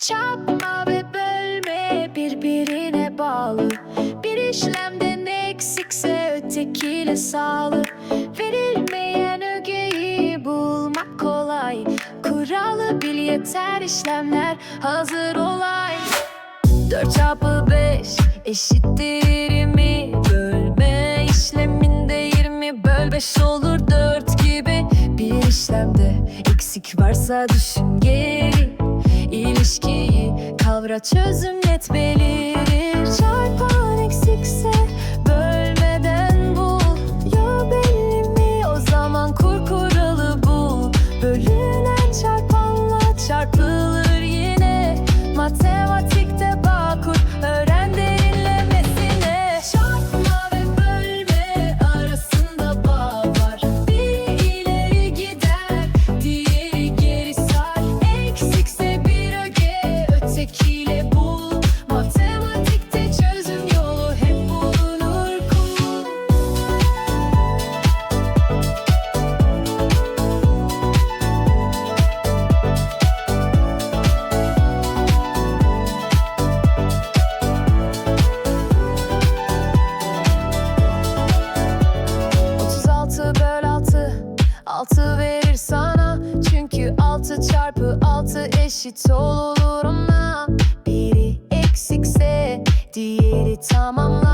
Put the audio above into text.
Çarpma ve bölme birbirine bağlı. Bir işlemden eksikse ötekiyle sağlı. Verilmeyen ögeyi bulmak kolay. Kuralı bil yeter işlemler hazır olay. 4 çarpı 5 eşittir 20 Bölme işleminde 20 böl 5 olur 4 gibi. Bir işlemde eksik varsa düşün geri İlişkiyi kavra çözüm net belirir. Çarpan öge ötekiyle bul. Matematikte çözüm yolu hep bulunur kul. Böl altı Altı eşit olur ona Biri eksikse diğeri tamamlar